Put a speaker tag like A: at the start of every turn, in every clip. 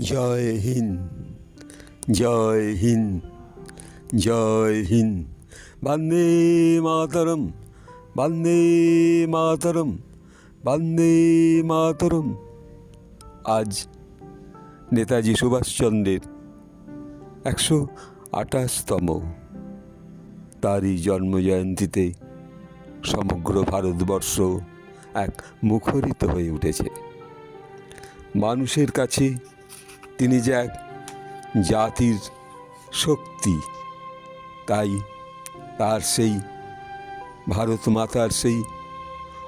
A: জয় হিন্দ জয় হিন্দ জয় হিন্দ। বন্দে মাতরম বন্দে মাতরম বন্দে মাতরম। আজ নেতাজি সুভাষচন্দ্রের একশো আঠাশতম তারই জন্মজয়ন্তীতে সমগ্র ভারতবর্ষ এক মুখরিত হয়ে উঠেছে। মানুষের কাছে তিনি যে এক জাতির শক্তি, তাই তার সেই ভারত মাতার সেই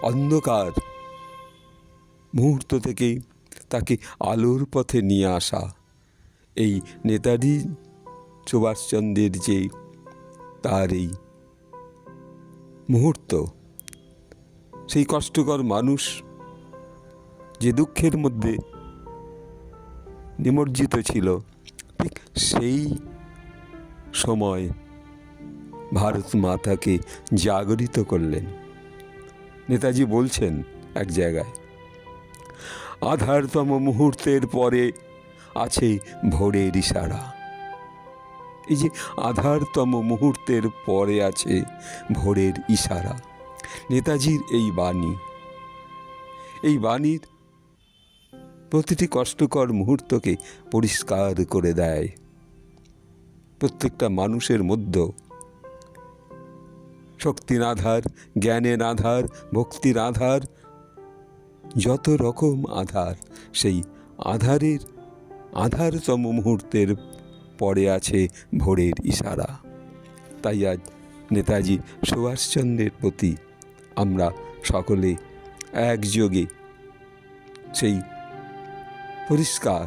A: অন্ধকার মুহূর্ত থেকে তাকে আলোর পথে নিয়ে আসা। এই নেতাজি সুভাষচন্দ্রের যে তার এই মুহূর্ত, সেই কষ্টকর মানুষ যে দুঃখের মধ্যে নিমজ্জিত ছিল। ঠিক সেই সময় ভারত মাতাকে জাগরিত করলেন। নেতাজি বলছেন এক জায়গায়, আধারতম মুহূর্তের পরে আছে ভোরের ইশারা। এই যে আধারতম মুহূর্তের পরে আছে ভোরের ইশারা। নেতাজির এই বাণী, এই বাণীর প্রতিটি কষ্টকর মুহূর্তকে পরিষ্কার করে দেয়। প্রত্যেকটা মানুষের মধ্যে শক্তির আধার, জ্ঞানের আধার, ভক্তির আধার, যত রকম আধার, সেই আধারের আধারতম মুহূর্তের পরে আছে ভোরের ইশারা। তাই আজ নেতাজি সুভাষচন্দ্রের প্রতি আমরা সকলে একযোগে সেই পরিষ্কার।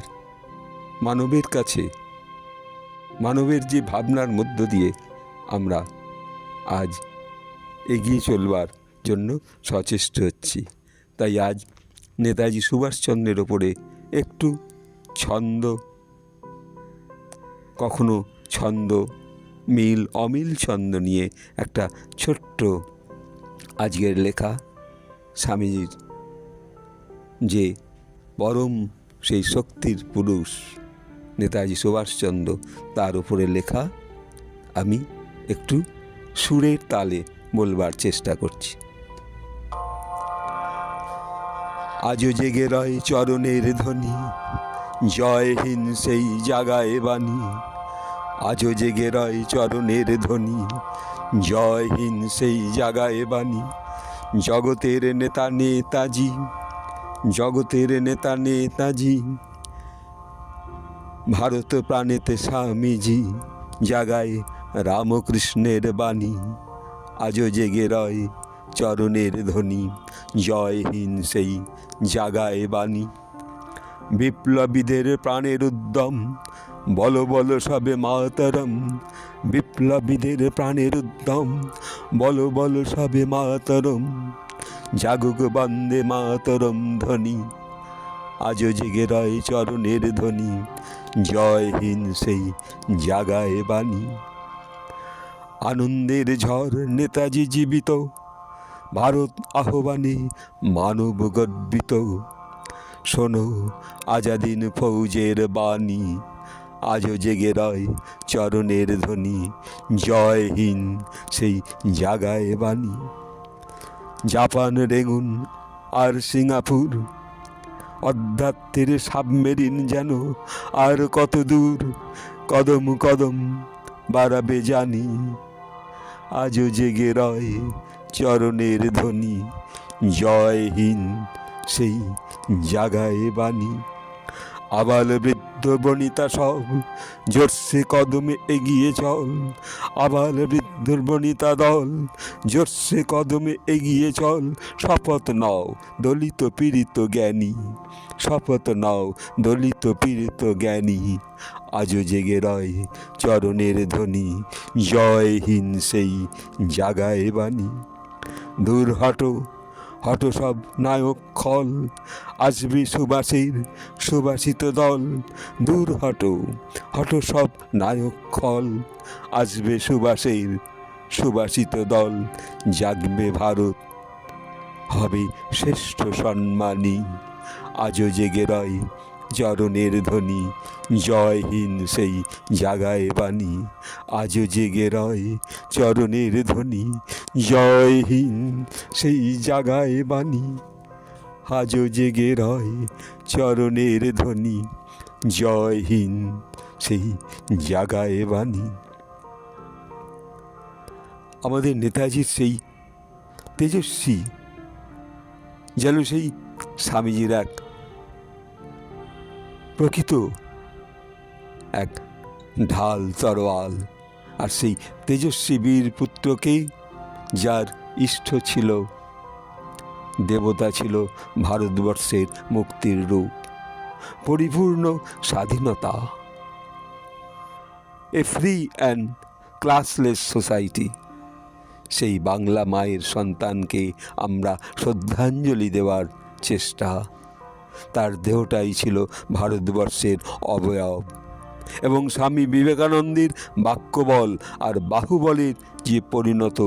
A: মানবের কাছে, মানবের যে ভাবনার মধ্য দিয়ে আমরা আজ এগিয়ে চলবার জন্য সচেষ্ট হচ্ছি। তাই আজ নেতাজি সুভাষচন্দ্রের ওপরে একটু ছন্দ, কখনো ছন্দ, মিল, অমিল ছন্দ নিয়ে একটা ছোট্ট আজকের লেখা স্বামীজির যে পরম সেই শক্তির পুরুষ, নেতাজি সুভাষচন্দ্র, তার উপরে লেখা, আমি একটু সুরের তালে বলবার চেষ্টা করছি। আজও জেগে রয় চরণের ধ্বনি, জয় হিন্দ সেই জাগায় বাণী। আজও জেগে রয় চরণের ধ্বনি, জয় হিন্দ সেই জাগায় বাণী। জগতের নেতা নেতাজি জগতের নেতা নেতাজি, ভারত প্রাণেতে স্বামীজি, জাগায় রামকৃষ্ণের বাণী। আজও জেগে রয় চরণের ধ্বনি, জয় হিন্দ সেই জাগায় বাণী। বিপ্লবীদের প্রাণের উদ্যম, বলো বলো সবে মাতরম। বিপ্লবীদের প্রাণের উদ্যম, বলো বলো সবে মাতরম। জাগুক বন্দে মাতরম ধ্বনি। আজও জেগে রয় চরণের ধ্বনি। জয় হিন্দ সেই জাগায় বাণী। আনন্দের ঝড় নেতাজি জীবিত। ভারত আহ্বানে মানব গর্বিত। শোনো আজাদিন ফৌজের বাণী। আজও জেগে রয় চরণের ধ্বনি। জয় হিন্দ সেই জাগায় বাণী। জাপান রেগুন আর সিঙ্গাপুর। অধ্যাত্মের সাবমেরিন যেন আর কত দূর। কদম কদম বাড়াবে জানি, আজও জেগে রয় চরণের ধ্বনি। জয় হিন্দ, সেই জাগায় বাণী। আবাল বৃদ্ধ বনিতা সব জোরসে কদমে এগিয়ে চল। আবাল বৃদ্ধ বনিতা দল, জোরসে কদমে এগিয়ে চল। শপথ নাও দলিত পীড়িত জ্ঞানী, শপথ নাও দলিত পীড়িত জ্ঞানী। আজও জেগে রয় চরণের ধ্বনি, জয় হিন্দ সেই জাগায় বাণী। দূর হটো হটো সব নায়ক খল। আসবে সুবাসীর সুবাসিত দল। দূর হটো সব নায়ক খল। আসবে সুবাসীর সুবাসিত দল। জাগবে ভারত, হবে শ্রেষ্ঠ সম্মানী। আজও জেগে রয় চরণের ধ্বনি। জয়হীন সেই জাগায় বাণী। আজও জেগে রয় চরণের ধ্বনি। জয়হীন সেই জাগায় বাণী। আজও জেগে রয় চরণের ধ্বনি। জয়হীন সেই জাগায় বাণী। আমাদের নেতাজির সেই তেজস্বী, যেন সেই স্বামীজির এক প্রকৃত এক ঢাল তরোয়াল। আর সেই তেজস্বী বীর পুত্রকে যার ইষ্ট ছিল, দেবতা ছিল ভারতবর্ষের মুক্তির রূপ, পরিপূর্ণ স্বাধীনতা। A free and classless society সেই বাংলা মায়ের সন্তানকে আমরা শ্রদ্ধাঞ্জলি দেওয়ার চেষ্টা। তার দেহটাই ছিল ভারতবর্ষের অবয়ব এবং স্বামী বিবেকানন্দের বাক্যবল আর বাহুবলের যে পরিণত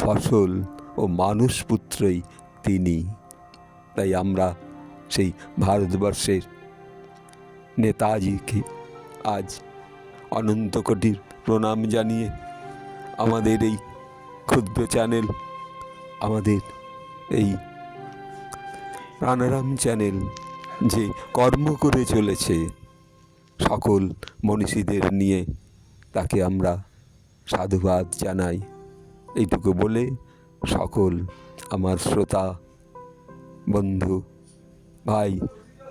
A: ফসল ও মানুষপুত্রই তিনি। তাই আমরা সেই ভারতবর্ষের নেতাজিকে আজ অনন্ত কোটির প্রণাম জানিয়ে আমাদের এই ক্ষুদ্র চ্যানেল, আমাদের এই প্রাণারাম চ্যানেল যে কর্ম করে চলেছে, সকল মনীষীদের নিয়ে তাকে আমরা সাধুবাদ জানাই। এইটুকু বলে সকল আমার শ্রোতা, বন্ধু, ভাই,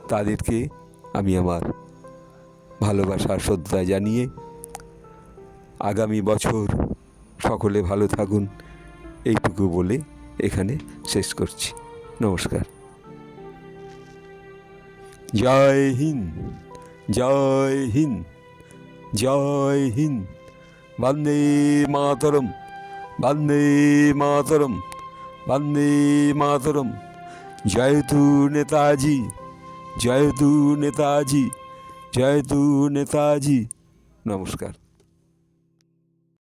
A: তাদেরকে আমি আমার ভালোবাসা শ্রদ্ধা জানিয়ে আগামী বছর সকলে ভালো থাকুন, এইটুকু বলে এখানে শেষ করছি। নমস্কার। জয় হিন্দ জয় হিন্দ জয় হিন্দ, বন্দে মাতরম। বন্দে মাতরম বন্দে মাতরম। জয় তু নেতাজি জয় তু নেতাজি জয় তু নেতাজি। নমস্কার।